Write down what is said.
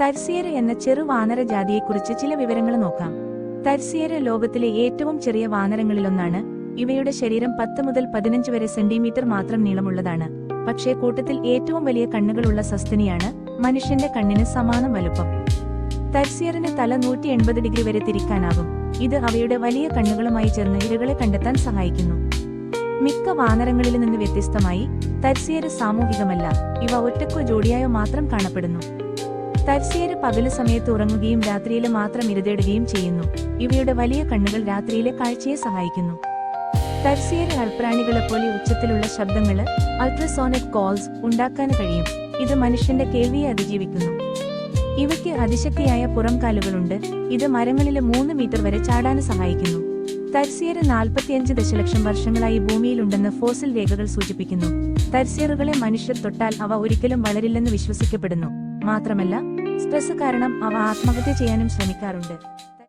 തർസിയര് എന്ന ചെറു വാനര ജാതിയെക്കുറിച്ച് ചില വിവരങ്ങൾ നോക്കാം. തർസിയര് ലോകത്തിലെ ഏറ്റവും ചെറിയ വാനരങ്ങളിലൊന്നാണ്. ഇവയുടെ ശരീരം പത്ത് മുതൽ പതിനഞ്ച് വരെ സെന്റിമീറ്റർ മാത്രം നീളമുള്ളതാണ്. പക്ഷേ കൂട്ടത്തിൽ ഏറ്റവും വലിയ കണ്ണുകളുള്ള സസ്തനിയാണ് മനുഷ്യന്റെ കണ്ണിന് സമാനം വലുപ്പം. തർസിയറിന് തല നൂറ്റി എൺപത് ഡിഗ്രി വരെ തിരിക്കാനാകും. ഇത് അവയുടെ വലിയ കണ്ണുകളുമായി ചേർന്ന് ഇരകളെ കണ്ടെത്താൻ സഹായിക്കുന്നു. മിക്ക വാനരങ്ങളിൽ നിന്ന് വ്യത്യസ്തമായി തർസിയര് സാമൂഹികമല്ല ഇവ ഒറ്റക്കോ ജോഡിയായോ മാത്രം കാണപ്പെടുന്നു. തർസിയര് പകൽ സമയത്ത് ഉറങ്ങുകയും രാത്രിയിൽ മാത്രം ഇരുതേടുകയും ചെയ്യുന്നു. ഇവയുടെ വലിയ കണ്ണുകൾ രാത്രിയിലെ കാഴ്ചയെ സഹായിക്കുന്നു. തഫ്സീര് അൾപ്രാണികളെ പോലെ ഉച്ചത്തിലുള്ള ശബ്ദങ്ങൾ അൾട്രാസോണിക് കോൾസ് ഉണ്ടാക്കാൻ കഴിയും. ഇത് മനുഷ്യന്റെ കേൾവിയെ അതിജീവിക്കുന്നു. ഇവയ്ക്ക് അതിശക്തിയായ പുറംകാലുകളുണ്ട്. ഇത് മരങ്ങളിലെ മൂന്ന് മീറ്റർ വരെ ചാടാൻ സഹായിക്കുന്നു. തർസിയര് നാൽപ്പത്തിയഞ്ച് ദശലക്ഷം വർഷങ്ങളായി ഭൂമിയിലുണ്ടെന്ന് ഫോസിൽ രേഖകൾ സൂചിപ്പിക്കുന്നു. തർസിയറുകളെ മനുഷ്യർ തൊട്ടാൽ അവ ഒരിക്കലും വളരില്ലെന്ന് വിശ്വസിക്കപ്പെടുന്നു. മാത്രമല്ല സ്ട്രെസ് കാരണം അവ ആത്മഹത്യ ചെയ്യാനും ശ്രമിക്കാറുണ്ട്.